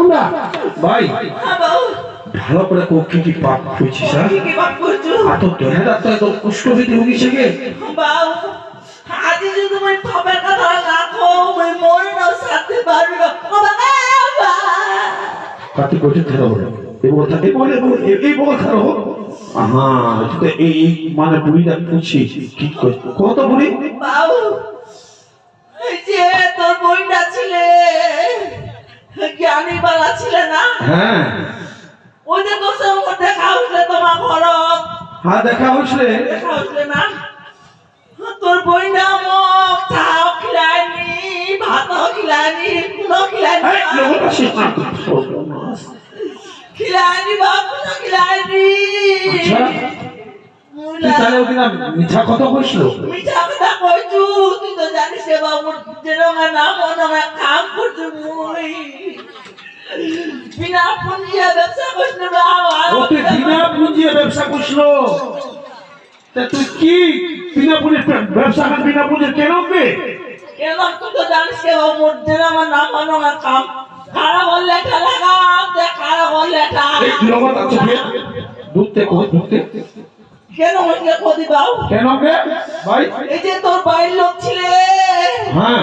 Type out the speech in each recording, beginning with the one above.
কোনটা ভাই হ্যাঁ বাবু ভালো করে কক্ষে কি পাপ হয়েছিস হ্যাঁ? কি কি বাপ করছ? গে বাবু আজ যদি তুমি পাপের কথা কো মরে না সাথে পারবি না। বাবা বাবা। কাতি কোটি ধরো এই বলতা এই বলে এই বল ধরো। আহা তো এই মানে বুড়িটা পুছি কি কই কত বুড়ি? বাবু এই যে তোর বইটা ছিলে। জ্ঞানী বালা ছিলে না? হ্যাঁ। ওই যে তোর সঙ্গে দেখা উঠলে তোমার ঘরত। হ্যাঁ দেখা হইছে দেখা উঠলে না? তোর বইটা মোক চাও খিলানি ভাতও খিলানি কুলো খিলানি। খিলানি বা কুলো খিলানি। আচ্ছা। মিঠা কথা কইছিল মিঠা কথা কইছু তুই তো জানিস বাবু যেরকম নাম অনমে কাম করছু মুই। বিনা পুঞ্জিয়া ব্যবসা করছিল ও তুই বিনা পুঁজিয়ে ব্যবসা করছিল তা তুই কি বিনা পুঁজির ব্যবসা কর বিনা পুঁজির কেন বে কেন তুই তো জানিস রে বাবু যেরকম নাম অনমে কাম। খারাপ হলে লেখা লাগাম দে খারাপ হলে লেখা এই লগত আছে ঢুকতে কো ঢুকতে? কেন হইলে কদি বাবু কেন বে ভাই? এই যে তোর বাড়ির লোক ছিলে। হ্যাঁ।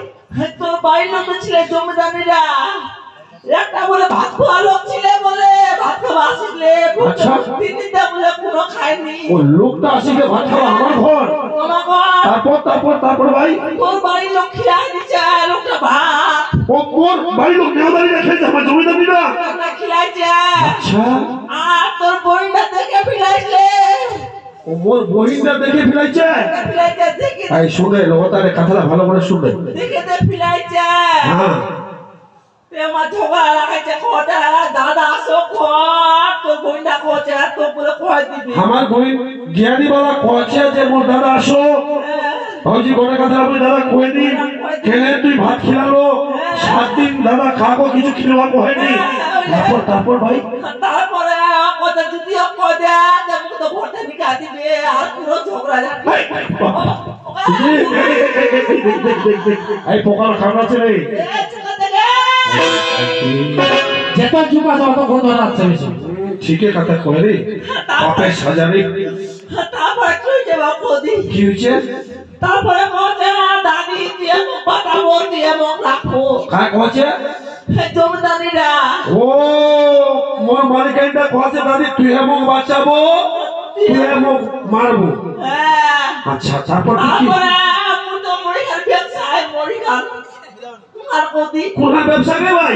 তোর বাড়ির লোক ছিল জমিদানিরা একটা বলে ভাত খাওয়া লোক ছিলে বলে ভাত খাওয়া আসলে আচ্ছা। তিন দিনটা বলে কোনো খায়নি। ওই লোকটা আসিলে ভাত খাওয়া আমার ঘর। তারপর তারপর তারপর ভাই? তোর বাড়ির লোক খিলাই দিচ্ছে লোকটা ভাত। ও মোর বাড়ির লোক নেওদারি রেখেছে আমার লোকটা খিলাইছে। আচ্ছা। আর তোর বইটা ও মোর বহিনটা দেখে ফিলাইছে? এই শুনে লোকটারে কথাটা ভালো করে শুনবে দেখে দে ফিলাইছে। হ্যাঁ। আমার ঝগড়া লাগাইছে কথা দাদা আসো কর তোর বইটা কোচে তোর বলে দিবি। আমার বহিন জ্ঞানী বাবা কছে যে মোর দাদা আসো। হজি কোনে কথা আমি দাদা কই দি কেনে তুই ভাত খিলালো সাত দিন দাদা খাব কিছু খিলাবা হয়নি তারপর তারপর ভাই? তারপরে কথা যদি কয় দে মুখ তো ভোটে নিকা দিবে আর পুরো ঝগড়া যাবে এই, দেখ, দেখ, দেখ, দেখ। পোকার খাওয়া আছে রে যেটা চুপা তত গন্ধ লাগছে বেশি ঠিকই কথা কয় রে বাপে সাজারে তারপরে তুই যে বাপদি কি হয়েছে তারপরে ও মোর মালিকাইনটা কছে দাদি তুই এমন বাঁচাবো তুই এমন মারবো। হ্যাঁ। আচ্ছা তারপর কি? ব্যবসা রে ভাই?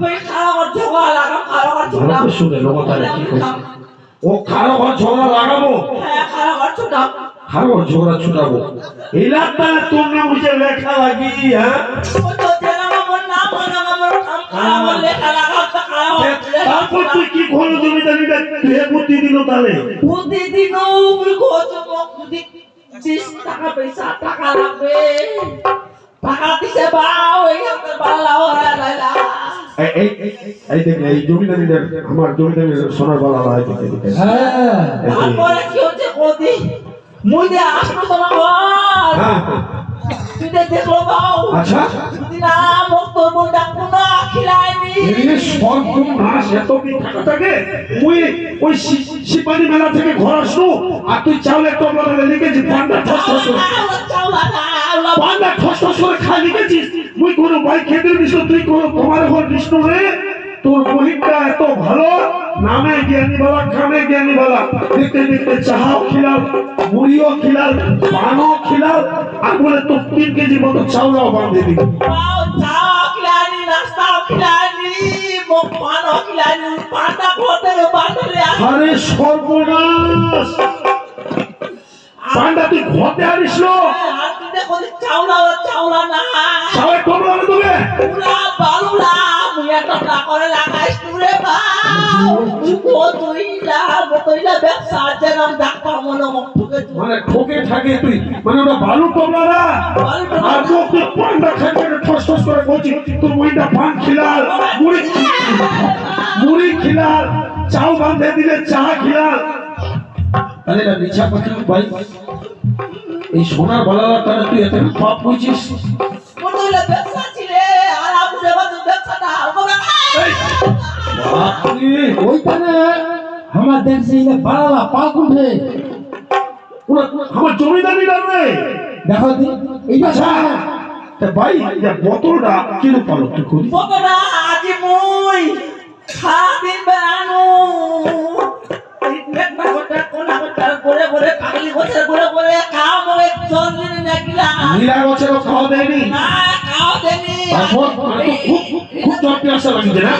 ওই শুনে কি ও কারও ঘর ঝগড়া লাগাবো? হ্যাঁ কারও ঘর ঝগড়া ছুটাবো? এই তোর না বুঝে লেখা লাগি হ্যাঁ? ওই নাম লেখা তারপর তুই কি করল জমিদারিটা তুই বুদ্ধি দিল তাহলে প্রতিদিন ওই খোঁজ যদি টাকা পয়সা টাকা লাগবে। টাকা দিছে বা ওই আমাদের বালা ওরা লাইলা এই এই এই- এই জমিদারিদের আমার জমিদারির সোনার বালা হয়। হ্যাঁ তারপরে কি হচ্ছে? কদি মুই আসলো তোমার হ্যাঁ। তুই দেখল আচ্ছা। যদি না খিলাইনি। সর্বনাশ এত কি টাকা থাকে ওই ওই শি- মেলা থেকে ঘর আসলো আর তুই চাউলের টপলা লিখেছি পান্ডা ঠস ঠস করে। পান্ডা ঠস ঠস করে খাই লিখেছিস। তুই কোনো বাইক খেতে দিস তুই কোনো তোমার ঘর বিষ্ণু রে। তোর বহিনটা এত ভালো নামে জ্ঞানী বালা কামে জ্ঞানী বালা দেখতে দেখতে চাহাও খিলাল মুড়িও খিলাল পানও খিলাল আর বলে তোর তিন কেজি মতো চাউলাও বাঁধে দিবি। আরে সর্বনাশ! পান্ডা তুই আনিস তুই দেখো চাউলা চাউলা না সবাই কমলা দেবে পুরা বালুলা একটা করে লাগাইছ তুই তুই না তুই না ব্যবসা যেন ডাক্তার মনে মুখে মানে ঠকে থাকে তুই। মানে ওটা বালু টোপলারা আর তো পান্ডা খাইতে ঠস ঠস করে বলছি তোর মইটা পান খিলাল মুড়ি মুড়ি খিলাল চাও বাঁধে দিলে চা খিলাল। তাহলে এটা নিচা পাখি ভাই। এই সোনার তারা তুই এত পাপ করছিস? ওইখানে আমার দেখছি যে বাড়ালা পা উঠে আমার জমিদারি রে। দেখো এইটা আচ্ছা ভাই বোতলটা কিলো পালো তুই করি বকরা আজি মুই দিনে নাকিলা নীলা গছেরও খাওয়া দেয়নি। না মানে তো খুব খুব জ্বর পিয়াসা লাগিছে না?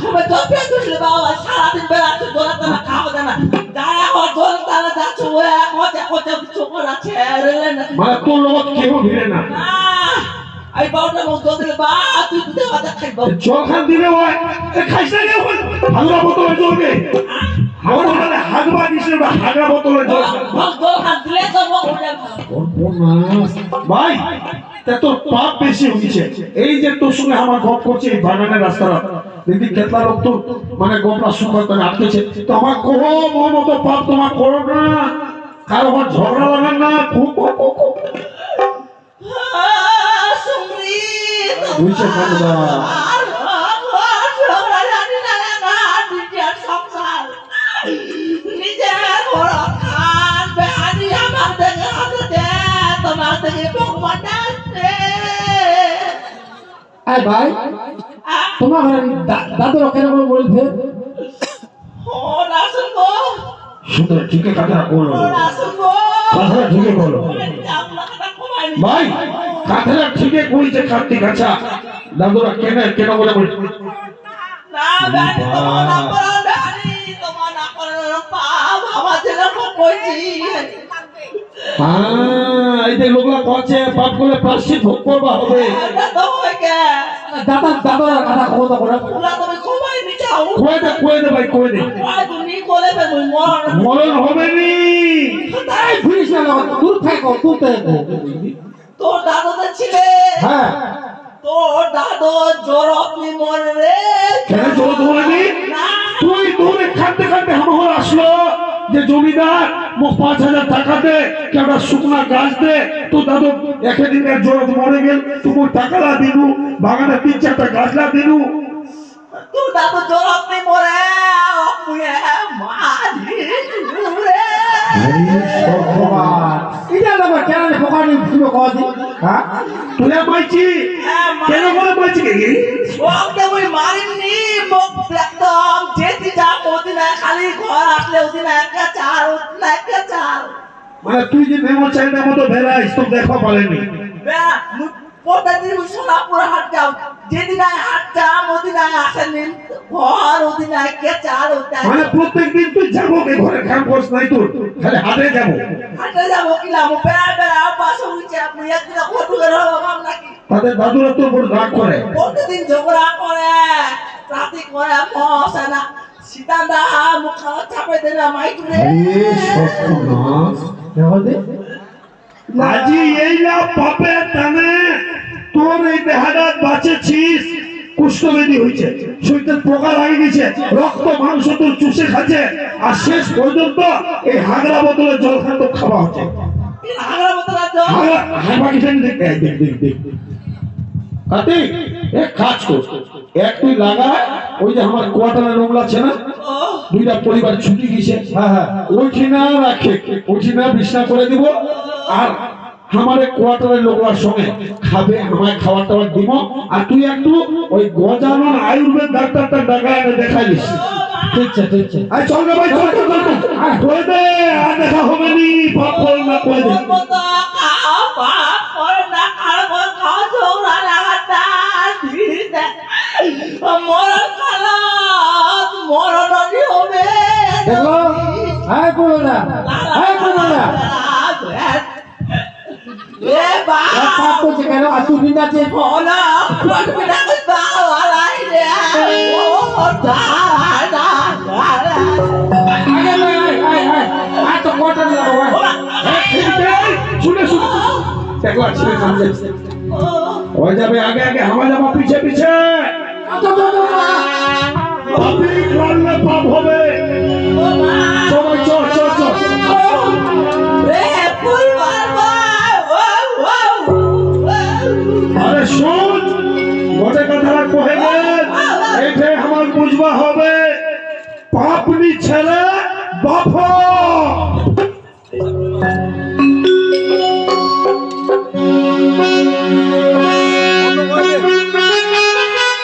খুব জপে তুলে বাবা সারাদিন বেড়াতে দোলাতে না খাও দেনা গায়া ও দোলাতে না যাচ্ছে ও কোচে কোচে চোখর আছে রেলে না মানে তোর লগত কেউ ভিড়ে না। না বাউটা বা তুই খাইব খাইছ না কেউ? বোতলে মানে হাগবা দিছে জল ভগ হাত দিলে তো ভাই তা তোর পাপ বেশি হয়েছে। এই যে তোর সঙ্গে আমার গপ করছে এই বাগানের রাস্তাটা দেখবি কেতলা লোক তো মানে গপরা সুন্দর করে আটকেছে। তো আমার কহো মতো পাপ তোমার করো না। কারও আমার ঝগড়া লাগান না। খুব বুঝছে আয় ভাই তোমার দাদুর কেন বলছে? ও রাসুল গো সুন্দর ঠিকই কথা বলো। রাসুল গো কথাটা ঠিকই বলো। ভাই কথাটা ঠিকই কইছে কার্তিক আচ্ছা দাদুরা কেন কেন বলে বলি না বেহানি তোমার না করো বেহানি তোমার না করো পাপ আমার জন্য কইছি। হ্যাঁ এই যে লোকলা কচ্ছে পাপ করলে প্রাশ্চিত ভোগ করবা হবে। তো হয়ে দাদা দাদা কথা করে ওরা তুমি কমাই নি যাও দে কয়ে দে ভাই কয়ে দে। ওই তুমি কোলে পে মুই মরণ মরণ হবে নি। এই ঘুরিস না বাবা, দূর থাকো থাকো। তোর দাদা তো ছিলে। হ্যাঁ। তোর দাদা জ্বর আপনি মরে রে কেন যে জমিদার মোক পাঁচ হাজার টাকা দে কেমন শুকনা গাছ দে? তো দাদু একদিন এক জোর মরে গেল তুমি টাকালা দিনু বাগানে তিন চারটা গাছলা দিনু। তোর দাদু জ্বর আপনি মরে আপনি মাঝি রে। ভগবান। কেন পোকানি ছিল কদি হ্যাঁ? তুই মাইছি কেন করে মাইছি কি ওকে ওই মারিনি মুখ একদম যেতে যা ওদিন খালি ঘর আসলে ওদিন একা চার ওদিন একা চার মানে তুই যে মেমো চাইনার মতো ভেড়াইস তো বলেনি পারেনি প্রতিদিন সোনাপুর হাট যাও যেদিন আয় হাট যাম ওদিন আয় আসেনি ঘর ওদিন আয় কে চার ওদিন মানে প্রত্যেক দিন তুই যাব কে ঘরে? খাম কোর্স নাই তোর। খালি হাটে যাব। হাটে যাব কিলাম বেড়া বেড়া পাশে উঠছে আপনি একদিন ফটো করে হলাম নাকি তাদের দাদুরা তোর উপর রাগ করে। প্রতিদিন ঝগড়া করে রাতে করে মশা না সীতান্দা মুখ চাপে দেনা মাইকুরে দেখো দি আজি এই না পাপে টানে। তোর এই বাঁচেছিস কুষ্ঠবেদী হয়েছে শরীরে পোকা লাগে গেছে রক্ত মাংস তোর চুষে খাচ্ছে আর শেষ পর্যন্ত এই হাগরা বোতলে জল খান খাওয়া হচ্ছে। আগরা বতরা জল? হাগরা হাগরা কিছু দেখ দেখ দেখ দেখ দেখ। কার্তিক এক কাজ কর এক তুই লাগা ওই যে আমার কোয়ার্টারে নোংরা আছে না দুইটা পরিবার ছুটি গেছে হ্যাঁ হ্যাঁ ওইখানে রাখে ওইখানে বিছনা করে দিব আর আমারে কোয়ার্টারের লোকরা সঙ্গে খাবে আমায় খাবার টাবার দিব আর তুই একটু ওই গজানন আয়ুর্বেদ ডাক্তারটা ডাকায় এনে দেখাইলিস। দেখা হবে নি পাপ না করে এক কেন আর Hola, ¿cuál me da el bajo al aire? Oh, da, da, আগে আয় আয় আয় তো লাগাও আয় শুনে শুনে। দেখো ছেলে সামনে হয়ে যাবে আগে আগে হামা যাবা পিছে পিছে। তো তো পাপি হবে। ও মা।